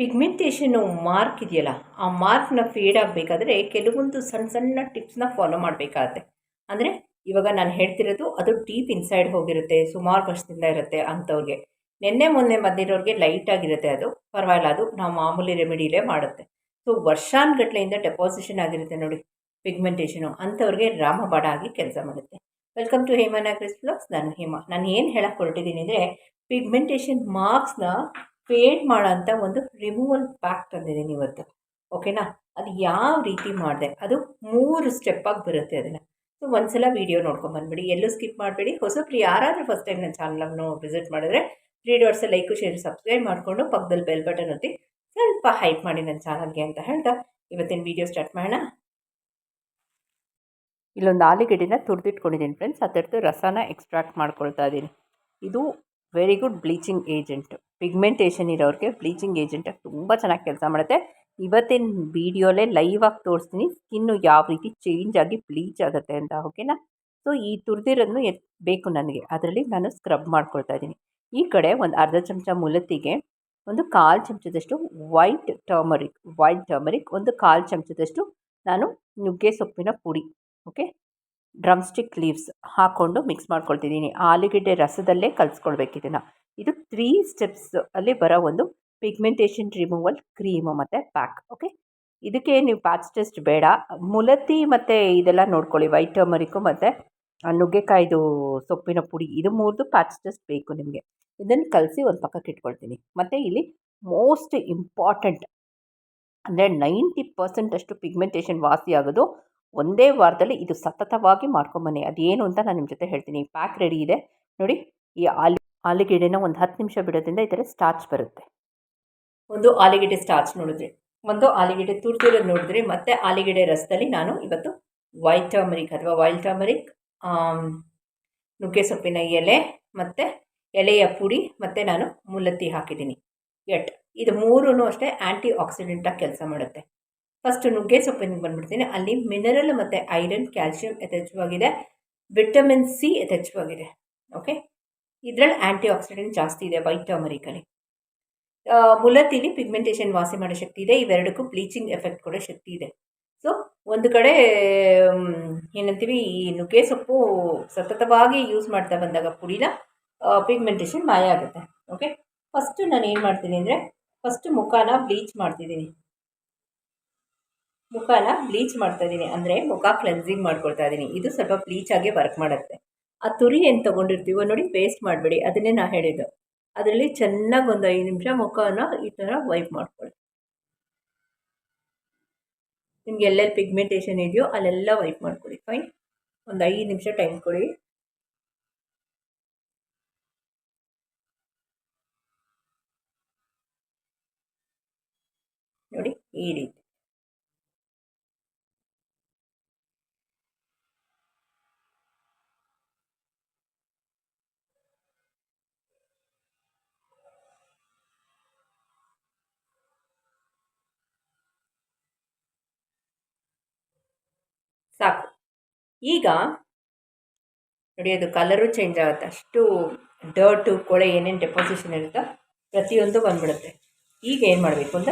ಪಿಗ್ಮೆಂಟೇಷನ್ನು mark ಇದೆಯಲ್ಲ, ಆ ಮಾರ್ಕ್ನ feed ಆಗಬೇಕಾದ್ರೆ ಕೆಲವೊಂದು ಸಣ್ಣ ಸಣ್ಣ ಟಿಪ್ಸ್ನ ಫಾಲೋ ಮಾಡಬೇಕಾಗತ್ತೆ. ಅಂದರೆ ಇವಾಗ ನಾನು ಹೇಳ್ತಿರೋದು ಅದು ಡೀಪ್ ಇನ್ಸೈಡ್ ಹೋಗಿರುತ್ತೆ, ಸುಮಾರು ವರ್ಷದಿಂದ ಇರುತ್ತೆ ಅಂಥವ್ರಿಗೆ. ನಿನ್ನೆ ಮೊನ್ನೆ ಬಂದಿರೋರಿಗೆ ಲೈಟಾಗಿರುತ್ತೆ ಅದು, ಪರವಾಗಿಲ್ಲ, ಅದು ನಾವು ಮಾಮೂಲಿ ರೆಮಿಡಿಲೇ ಮಾಡುತ್ತೆ. ಸೊ ವರ್ಷಾನುಗಟ್ಲೆಯಿಂದ ಡೆಪಾಸಿಷನ್ ಆಗಿರುತ್ತೆ ನೋಡಿ ಪಿಗ್ಮೆಂಟೇಷನು ಅಂಥವ್ರಿಗೆ ರಾಮಬಾಡ ಆಗಿ ಕೆಲಸ ಮಾಡುತ್ತೆ. Welcome to Hema Nagari's blogs ನಾನು ಹೇಮಾ. ನಾನು ಏನು ಹೇಳಕ್ಕೆ ಹೊರಟಿದ್ದೀನಿ ಅಂದರೆ ಪಿಗ್ಮೆಂಟೇಷನ್ ಮಾರ್ಕ್ಸ್ನ ಫೇಡ್ ಮಾಡೋಂಥ ಒಂದು ರಿಮೂವಲ್ ಪ್ಯಾಕ್ ತಂದಿದ್ದೀನಿ ಇವತ್ತು ಓಕೆನಾ ಅದು ಯಾವ ರೀತಿ ಮಾಡಿದೆ? ಅದು ಮೂರು ಸ್ಟೆಪ್ಪಾಗಿ ಬರುತ್ತೆ ಅದನ್ನು ಸೊ ಒಂದ್ಸಲ ವೀಡಿಯೋ ನೋಡ್ಕೊಂಬಂದ್ಬಿಡಿ ಎಲ್ಲೂ ಸ್ಕಿಪ್ ಮಾಡಬೇಡಿ. ಹೊಸಬ್ರು ಯಾರಾದರೂ ಫಸ್ಟ್ ಟೈಮ್ ನನ್ನ ಚಾನಲನ್ನು ವಿಸಿಟ್ ಮಾಡಿದ್ರೆ three dots like share subscribe ಮಾಡಿಕೊಂಡು ಪಕ್ಕದಲ್ಲಿ ಬೆಲ್ ಬಟನ್ ಒತ್ತಿ ಸ್ವಲ್ಪ ಹೈಪ್ ಮಾಡಿ ನನ್ನ ಚಾನಲ್ಗೆ ಅಂತ ಹೇಳ್ತಾ ಇವತ್ತಿನ ವೀಡಿಯೋ ಸ್ಟಾರ್ಟ್ ಮಾಡೋಣ. ಇಲ್ಲೊಂದು ಆಲೂಗೆಡ್ಡೆನ ತುರಿದಿಟ್ಕೊಂಡಿದ್ದೀನಿ ಫ್ರೆಂಡ್ಸ್ ಅದರದ್ದು ರಸನ ಎಕ್ಸ್ಟ್ರಾಕ್ಟ್ ಮಾಡ್ಕೊಳ್ತಾ ಇದ್ದೀನಿ ಇದು very good bleaching agent pigmentation ಇರೋರಿಗೆ ಬ್ಲೀಚಿಂಗ್ ಏಜೆಂಟಾಗಿ ತುಂಬ ಚೆನ್ನಾಗಿ ಕೆಲಸ ಮಾಡುತ್ತೆ. ಇವತ್ತಿನ ವೀಡಿಯೋಲೇ ಲೈವ್ ಆಗಿ ತೋರಿಸ್ತೀನಿ. ಸ್ಕಿನ್ನು ಯಾವ ರೀತಿ ಚೇಂಜ್ ಆಗಿ ಬ್ಲೀಚ್ ಆಗುತ್ತೆ ಅಂತ ಓಕೆನಾ ಸೊ ಈ ತುರಿದಿರೋದನ್ನು ಎತ್, ಬೇಕು ನನಗೆ. ಅದರಲ್ಲಿ ನಾನು ಸ್ಕ್ರಬ್ ಮಾಡ್ಕೊಳ್ತಾ ಇದ್ದೀನಿ. ಈ ಕಡೆ ಒಂದು ಅರ್ಧ ಚಮಚ ಮುಲತ್ತಿಗೆ ಒಂದು ಕಾಲು ಚಮಚದಷ್ಟು ವೈಟ್ ಟರ್ಮರಿಕ್ ವೈಟ್ ಟರ್ಮರಿಕ್ ಒಂದು ಕಾಲು ಚಮಚದಷ್ಟು ನಾನು ನುಗ್ಗೆ ಸೊಪ್ಪಿನ ಪುಡಿ ಓಕೆ ಡ್ರಮ್ ಸ್ಟಿಕ್ ಲೀವ್ಸ್ ಹಾಕ್ಕೊಂಡು ಮಿಕ್ಸ್ ಮಾಡ್ಕೊಳ್ತಿದ್ದೀನಿ. ಆಲೂಗೆಡ್ಡೆ ರಸದಲ್ಲೇ ಕಲಿಸ್ಕೊಳ್ಬೇಕು ಇದನ್ನು. ಇದು ತ್ರೀ ಸ್ಟೆಪ್ಸ್ ಅಲ್ಲಿ ಬರೋ ಒಂದು ಪಿಗ್ಮೆಂಟೇಷನ್ ರಿಮೂವಲ್ ಕ್ರೀಮು ಮತ್ತು ಪ್ಯಾಕ್ ಓಕೆ ಇದಕ್ಕೆ ನೀವು ಪ್ಯಾಚ್ ಟೆಸ್ಟ್ ಬೇಡ. ಮುಲತಿ ಮತ್ತು ಇದೆಲ್ಲ ನೋಡ್ಕೊಳ್ಳಿ ವೈಟ್ ಟರ್ಮರಿಕು ಮತ್ತು ನುಗ್ಗೆಕಾಯ್ದು ಸೊಪ್ಪಿನ ಪುಡಿ, ಇದು ಮೂರ್ದು ಪ್ಯಾಚ್ ಟೆಸ್ಟ್ ಬೇಕು ನಿಮಗೆ. ಇದನ್ನು ಕಲಸಿ ಒಂದು ಪಕ್ಕಕ್ಕೆ ಇಟ್ಕೊಳ್ತೀನಿ. ಮತ್ತು ಇಲ್ಲಿ ಮೋಸ್ಟ್ ಇಂಪಾರ್ಟೆಂಟ್ ಅಂದರೆ ನೈಂಟಿ ಪರ್ಸೆಂಟ್ ಅಷ್ಟು ಪಿಗ್ಮೆಂಟೇಷನ್ ವಾಸಿ ಆಗೋದು ಒಂದೇ ವಾರದಲ್ಲಿ ಇದು ಸತತವಾಗಿ ಮಾಡ್ಕೊಂಬನ್ನಿ. ಅದೇನು ಅಂತ ನಾನು ನಿಮ್ಮ ಜೊತೆ ಹೇಳ್ತೀನಿ. ಪ್ಯಾಕ್ ರೆಡಿ ಇದೆ. ನೋಡಿ, ಈ ಆಲಿ, ಆಲೂಗೆಡ್ಡೆನ ಒಂದು ಹತ್ತು ನಿಮಿಷ ಬಿಡೋದ್ರಿಂದ ಈ ಥರ ಸ್ಟಾರ್ಚ್ ಬರುತ್ತೆ. ಒಂದು ಆಲೂಗೆಡ್ಡೆ ಸ್ಟಾರ್ಚ್ ನೋಡಿದ್ರಿ, ಒಂದು ಆಲೂಗೆಡ್ಡೆ ತುರ್ತಿರೋದು ನೋಡಿದ್ರಿ ಮತ್ತು ಆಲೂಗೆಡ್ಡೆ ರಸದಲ್ಲಿ ನಾನು ಇವತ್ತು ವೈಟ್ ಟರ್ಮರಿಕ್ ಅಥವಾ ವೈಲ್ಡ್ ಟರ್ಮರಿಕ್ ನುಗ್ಗೆ ಸೊಪ್ಪಿನ ಎಲೆ ಮತ್ತು ಎಲೆಯ ಪುಡಿ ಮತ್ತು ನಾನು ಮುಲ್ಲತ್ತಿ ಹಾಕಿದ್ದೀನಿ. ಎಟ್, ಇದು ಮೂರೂ ಅಷ್ಟೇ ಆ್ಯಂಟಿ ಆಕ್ಸಿಡೆಂಟಾಗಿ ಕೆಲಸ ಮಾಡುತ್ತೆ. ಫಸ್ಟ್ ನುಗ್ಗೆ ಸೊಪ್ಪಿನಿಗೆ ಬಂದ್ಬಿಡ್ತೀನಿ. ಅಲ್ಲಿ ಮಿನರಲ್ ಮತ್ತು ಐರನ್ ಕ್ಯಾಲ್ಶಿಯಂ ಯಥೇಚ್ಛವಾಗಿದೆ. ವಿಟಮಿನ್ ಸಿ ಯಥೇಚ್ಛವಾಗಿದೆ. ಓಕೆ ಇದರಲ್ಲಿ ಆ್ಯಂಟಿ ಆಕ್ಸಿಡೆಂಟ್ ಜಾಸ್ತಿ ಇದೆ ವೈಟ್ ಟರ್ಮರಿಕಲ್ಲಿ ಮುಲತೀಲಿ ಪಿಗ್ಮೆಂಟೇಷನ್ ವಾಸಿ ಮಾಡೋ ಶಕ್ತಿ ಇದೆ. ಇವೆರಡಕ್ಕೂ ಬ್ಲೀಚಿಂಗ್ ಎಫೆಕ್ಟ್ ಕೊಡೋ ಶಕ್ತಿ ಇದೆ. ಸೊ ಒಂದು ಕಡೆ ಏನಂತೀವಿ, ಈ ನುಗ್ಗೆ ಸೊಪ್ಪು ಸತತವಾಗಿ ಯೂಸ್ ಮಾಡ್ತಾ ಬಂದಾಗ ಪುಡಿನ ಪಿಗ್ಮೆಂಟೇಷನ್ ಮಾಯ ಆಗುತ್ತೆ. ಓಕೆ ಫಸ್ಟು ನಾನು ಏನು ಮಾಡ್ತೀನಿ ಅಂದರೆ ಫಸ್ಟು ಮುಖನ ಬ್ಲೀಚ್ ಮಾಡ್ತಿದ್ದೀನಿ. ಮುಖನ ಬ್ಲೀಚ್ ಮಾಡ್ತಾ ಇದ್ದೀನಿ ಅಂದರೆ ಮುಖ ಕ್ಲೆನ್ಸಿಂಗ್ ಮಾಡ್ಕೊಳ್ತಾ ಇದ್ದೀನಿ ಇದು ಸ್ವಲ್ಪ ಬ್ಲೀಚ್ ಆಗಿ ವರ್ಕ್ ಮಾಡುತ್ತೆ. ಆ ತುರಿ ಏನು ತೊಗೊಂಡಿರ್ತೀವೋ ನೋಡಿ ಪೇಸ್ಟ್ ಮಾಡಬೇಡಿ. ಅದನ್ನೇ ನಾನು ಹೇಳಿದ್ದು. ಅದರಲ್ಲಿ ಚೆನ್ನಾಗಿ ಒಂದು ಐದು ನಿಮಿಷ ಮುಖನ ಈ ಥರ ವೈಪ್ ಮಾಡ್ಕೊಳ್ಳಿ. ನಿಮ್ಗೆ ಎಲ್ಲೆಲ್ಲಿ ಪಿಗ್ಮೆಂಟೇಷನ್ ಇದೆಯೋ ಅಲ್ಲೆಲ್ಲ ವೈಪ್ ಮಾಡ್ಕೊಳ್ಳಿ. ಫೈನ್ ಒಂದು ಐದು ನಿಮಿಷ ಟೈಮ್ ಕೊಡಿ. ನೋಡಿ, ಈ ರೀತಿ. ಸಾಕು. ಈಗ ನೋಡಿ ಅದು ಕಲರು ಚೇಂಜ್ ಆಗುತ್ತೆ. ಅಷ್ಟು ಡರ್ಟು ಕೊಳೆ ಏನೇನು ಡೆಪಾಸಿಷನ್ ಇರುತ್ತೋ ಪ್ರತಿಯೊಂದು ಬಂದ್ಬಿಡುತ್ತೆ. ಈಗ ಏನು ಮಾಡಬೇಕು ಅಂತ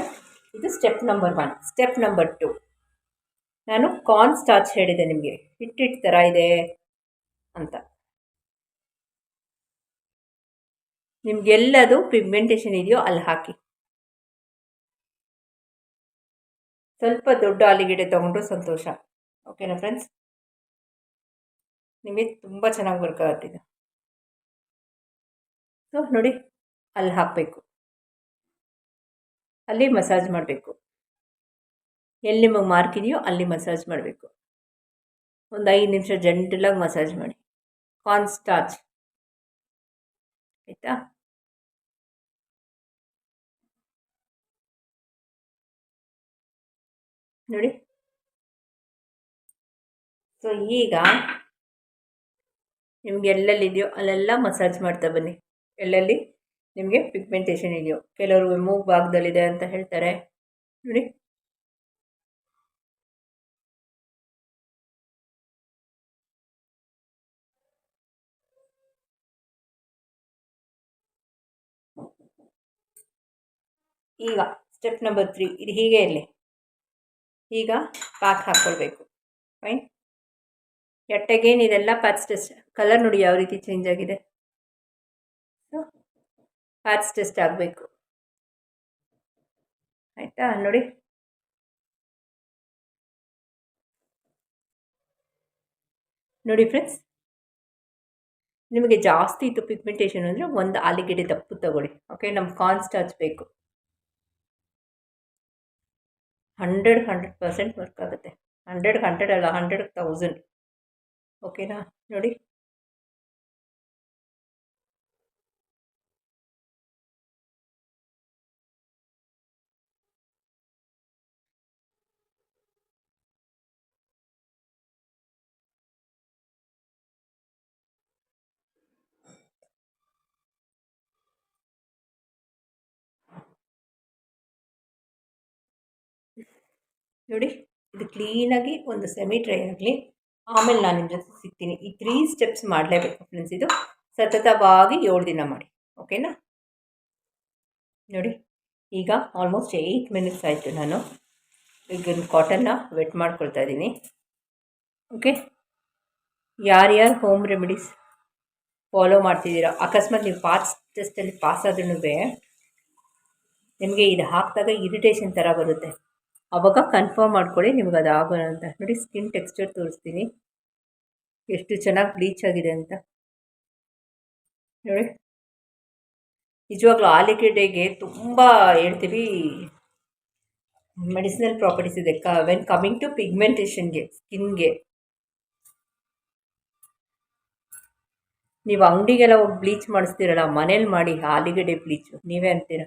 ಇದು step number one step number two ನಾನು ಕಾರ್ನ್ ಸ್ಟಾರ್ಚ್ ಹೇಳಿದೆ ನಿಮಗೆ. ಹಿಟ್ಟಿಟ್ ಥರ ಇದೆ ಅಂತ. ನಿಮಗೆಲ್ಲದು ಪಿಗ್ಮೆಂಟೇಷನ್ ಇದೆಯೋ ಅಲ್ಲಿ ಹಾಕಿ. ಸ್ವಲ್ಪ ದೊಡ್ಡ ಆಲಿಗೆಡೆ ತೊಗೊಂಡ್ರು ಸಂತೋಷ. ಓಕೆನಾ ಫ್ರೆಂಡ್ಸ್ ನಿಮಗೆ ತುಂಬ ಚೆನ್ನಾಗಿ ವರ್ಕ್ ಆಗುತ್ತಿದೆ. ಸೊ ನೋಡಿ, ಅಲ್ಲಿ ಹಾಕಬೇಕು. ಅಲ್ಲಿ ಮಸಾಜ್ ಮಾಡಬೇಕು. ಎಲ್ಲಿ ನಿಮಗೆ ಮಾರ್ಕ್ ಇದೆಯೋ ಅಲ್ಲಿ ಮಸಾಜ್ ಮಾಡಬೇಕು. ಒಂದು ಐದು ನಿಮಿಷ ಜಂಟಲಾಗಿ ಮಸಾಜ್ ಮಾಡಿ. ಕಾರ್ನ್ ಸ್ಟಾರ್ಚ್ ಆಯಿತಾ? ನೋಡಿ ಸೊ ಈಗ ನಿಮ್ಗೆ ಎಲ್ಲೆಲ್ಲಿದೆಯೋ ಅಲ್ಲೆಲ್ಲ ಮಸಾಜ್ ಮಾಡ್ತಾ ಬನ್ನಿ. ಎಲ್ಲೆಲ್ಲಿ? ನಿಮಗೆ ಪಿಗ್ಮೆಂಟೇಷನ್ ಇದೆಯೋ. ಕೆಲವರು ಮೂಗು ಭಾಗದಲ್ಲಿದೆ ಅಂತ ಹೇಳ್ತಾರೆ. ನೋಡಿ. ಈಗ ಸ್ಟೆಪ್ ನಂಬರ್ ತ್ರೀ ಇದು ಹೀಗೆ ಇರಲಿ. ಈಗ ಪ್ಯಾಕ್ ಹಾಕ್ಕೊಳ್ಬೇಕು. ಫೈನ್ ಎಟ್ ಅಗೇನ್ ಇದೆಲ್ಲ ಪ್ಯಾಚ್ ಟೆಸ್ಟ್, ಕಲರ್ ನೋಡಿ ಯಾವ ರೀತಿ ಚೇಂಜ್ ಆಗಿದೆ. ಪ್ಯಾಚ್ ಟೆಸ್ಟ್ ಆಗಬೇಕು. ಆಯಿತಾ? ನೋಡಿ. ನೋಡಿ ಫ್ರೆಂಡ್ಸ್ ನಿಮಗೆ ಜಾಸ್ತಿ ಇತ್ತು ಪಿಗ್ಮೆಂಟೇಷನ್ ಅಂದರೆ ಒಂದು ಆಲಿಗೆಡೆ ದಪ್ಪು ತಗೊಳ್ಳಿ ಓಕೆ ನಮ್ಗೆ ಕಾರ್ನ್ ಸ್ಟಾರ್ಚ್ ಬೇಕು. ಹಂಡ್ರೆಡ್ ಹಂಡ್ರೆಡ್ ಪರ್ಸೆಂಟ್ ವರ್ಕ್ ಆಗುತ್ತೆ. ಹಂಡ್ರೆಡ್ ಹಂಡ್ರೆಡ್ ಅಲ್ಲ ಹಂಡ್ರೆಡ್ ತೌಸಂಡ್ ಓಕೆನಾ? ನೋಡಿ. ನೋಡಿ ಇದು ಕ್ಲೀನಾಗಿ ಒಂದು ಸೆಮಿ ಟ್ರೈ ಆಗಲಿ. ಆಮೇಲೆ ನಾನು ನಿಮ್ಮ ಜೊತೆ ಸಿಗ್ತೀನಿ. ಈ ತ್ರೀ ಸ್ಟೆಪ್ಸ್ ಮಾಡಲೇಬೇಕು ಫ್ರೆಂಡ್ಸ್ ಇದು. ಸತತವಾಗಿ ಏಳು ದಿನ ಮಾಡಿ. ಓಕೆನಾ ನೋಡಿ. ಈಗ ಆಲ್ಮೋಸ್ಟ್ ಏಯ್ಟ್ ಮಿನಿಟ್ಸ್ ಆಯಿತು ನಾನು. ಈಗ ಕಾಟನ್ನ ವೆಟ್ ಮಾಡ್ಕೊಳ್ತಾ ಇದ್ದೀನಿ. ಓಕೆ ಯಾರ್ಯಾರು ಹೋಮ್ ರೆಮಿಡೀಸ್ ಫಾಲೋ ಮಾಡ್ತಿದ್ದೀರಾ? ಅಕಸ್ಮಾತ್ ನೀವು ಪಾಸ್ ಟೆಸ್ಟಲ್ಲಿ ಪಾಸ್ ಆದ್ರೂ ನಿಮಗೆ ಇದು ಹಾಕಿದಾಗ ಇರಿಟೇಷನ್ ಥರ ಬರುತ್ತೆ. ಆವಾಗ ಕನ್ಫರ್ಮ್ ಮಾಡ್ಕೊಳ್ಳಿ ನಿಮ್ಗೆ ಅದು ಆಗೋಣ ಅಂತ. ನೋಡಿ ಸ್ಕಿನ್ ಟೆಕ್ಸ್ಚರ್ ತೋರಿಸ್ತೀನಿ. ಎಷ್ಟು ಚೆನ್ನಾಗಿ ಬ್ಲೀಚ್ ಆಗಿದೆ ಅಂತ. ನೋಡಿ. ನಿಜವಾಗ್ಲೂ ಆಲಿಗೆಡೆಗೆ ತುಂಬ ಹೇಳ್ತೀವಿ ಮೆಡಿಸಿನಲ್ ಪ್ರಾಪರ್ಟೀಸ್ ಇದೆ. ಕ ವೆನ್ ಕಮಿಂಗ್ ಟು ಪಿಗ್ಮೆಂಟೇಷನ್ಗೆ ಸ್ಕಿನ್ಗೆ ನೀವು ಅಂಗಡಿಗೆಲ್ಲ ಹೋಗಿ ಬ್ಲೀಚ್ ಮಾಡಿಸ್ತೀರಲ್ಲ, ಮನೇಲಿ ಮಾಡಿ ಆಲಿಗೆಡೆ ಬ್ಲೀಚು ನೀವೇ ಅಂತೀರ?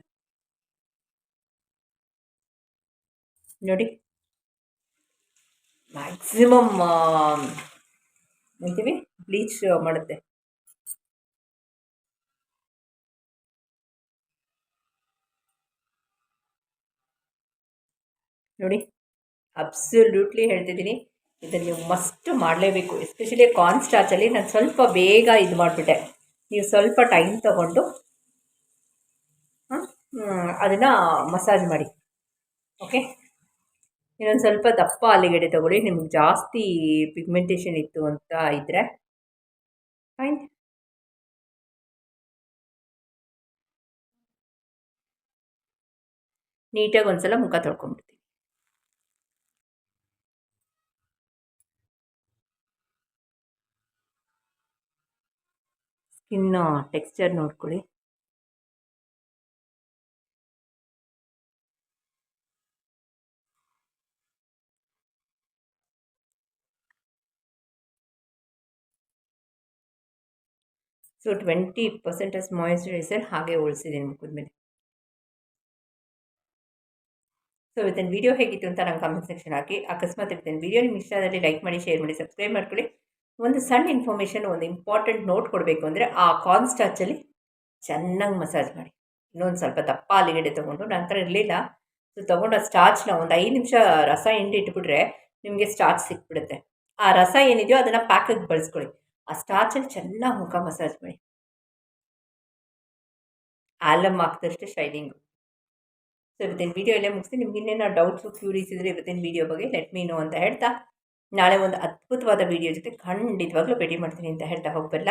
ನೋಡಿ. ಮ್ಯಾಕ್ಸಿಮಮ್ ಅಂತೀವಿ ಬ್ಲೀಚ್ ಮಾಡುತ್ತೆ. ನೋಡಿ ಅಬ್ಸಲ್ಯೂಟ್ಲಿ ಹೇಳ್ತಿದ್ದೀನಿ. ಇದನ್ನು ನೀವು ಮಸ್ಟ್ ಮಾಡಲೇಬೇಕು ಎಸ್ಪೆಷಲಿ ಕಾರ್ನ್ ಸ್ಟಾರ್ಚಲ್ಲಿ ನಾನು ಸ್ವಲ್ಪ ಬೇಗ ಇದು ಮಾಡಿಬಿಟ್ಟೆ. ನೀವು ಸ್ವಲ್ಪ ಟೈಮ್ ತಗೊಂಡು ಅದನ್ನು ಮಸಾಜ್ ಮಾಡಿ. ಓಕೆ ಇನ್ನೊಂದು ಸ್ವಲ್ಪ ದಪ್ಪ ಆಲೂಗೆಡ್ಡೆ ತೊಗೊಳ್ಳಿ, ನಿಮ್ಗೆ ಜಾಸ್ತಿ ಪಿಗ್ಮೆಂಟೇಷನ್ ಇತ್ತು ಅಂತ ಇದ್ದರೆ ಫೈನ್ ನೀಟಾಗಿ ಒಂದ್ಸಲ ಮುಖ ತೊಳ್ಕೊಂಬಿಡ್ತೀನಿ ಸ್ಕಿನ್ನ ಟೆಕ್ಸ್ಚರ್ ನೋಡ್ಕೊಳ್ಳಿ. ಸೊ ಟ್ವೆಂಟಿ ಪರ್ಸೆಂಟೇಜ್ ಮಾಯಿಶ್ಚರೈಸರ್ ಹಾಗೆ ಉಳಿಸಿದ್ದೀನಿ ಮುಖದ ಮೇಲೆ. ಸೊ ಇವತ್ತಿನ ವೀಡಿಯೋ ಹೇಗಿತ್ತು ಅಂತ ನಂಗೆ ಕಮೆಂಟ್ ಸೆಕ್ಷನ್ ಹಾಕಿ. ಅಕಸ್ಮಾತ್ ಇವತ್ತಿನ ವೀಡಿಯೋ ನಿಮ್ಗೆ ಇಷ್ಟ ಲೈಕ್ ಮಾಡಿ ಶೇರ್ ಮಾಡಿ ಸಬ್ಸ್ಕ್ರೈಬ್ ಮಾಡ್ಕೊಳ್ಳಿ. ಒಂದು ಸಣ್ಣ ಇನ್ಫಾರ್ಮೇಷನ್ ಒಂದು ಇಂಪಾರ್ಟೆಂಟ್ ನೋಟ್ ಕೊಡಬೇಕು ಅಂದರೆ ಆ ಕಾರ್ನ್ ಸ್ಟಾಚಲ್ಲಿ ಚೆನ್ನಾಗಿ ಮಸಾಜ್ ಮಾಡಿ. ಇನ್ನೊಂದು ಸ್ವಲ್ಪ ದಪ್ಪ ಆಲೂಗಡ್ಡೆ ತೊಗೊಂಡು ನಂತರ ಇರಲಿಲ್ಲ. ಸೊ ತೊಗೊಂಡು ಆ ಸ್ಟಾಚ್ನ ಒಂದು ಐದು ನಿಮಿಷ ರಸ ಹಿಂಡಿ ಇಟ್ಬಿಟ್ರೆ ನಿಮಗೆ ಸ್ಟಾರ್ಚ್ ಸಿಕ್ಬಿಡುತ್ತೆ. ಆ ರಸ ಏನಿದೆಯೋ ಅದನ್ನು ಪ್ಯಾಕಿಗೆ ಬಳಸ್ಕೊಳ್ಳಿ. ಆ ಸ್ಟಾರ್ಚಲ್ಲಿ ಚೆನ್ನಾಗಿ ಮುಖ ಮಸಾಜ್ ಮಾಡಿ. ಆಲಮ್ ಹಾಕಿದಷ್ಟೇ ಶೈನಿಂಗು. ಸೊ ಇವತ್ತಿನ ವೀಡಿಯೋ ಎಲ್ಲೇ ಮುಗಿಸಿ ನಿಮ್ಗೆ ಇನ್ನೇನೋ ಡೌಟ್ಸು ಕ್ಯೂರೀಸ್ ಇದ್ದರೆ ಇವತ್ತಿನ ವೀಡಿಯೋ ಬಗ್ಗೆ ಲೆಟ್ ಮೀ ನೋ ಅಂತ ಹೇಳ್ತಾ, ನಾಳೆ ಒಂದು ಅದ್ಭುತವಾದ ವೀಡಿಯೋ ಜೊತೆ ಖಂಡಿತವಾಗ್ಲೂ ಭೇಟಿ ಮಾಡ್ತೀನಿ ಅಂತ ಹೇಳ್ತಾ ಹೋಗ್ಬಲ್ಲ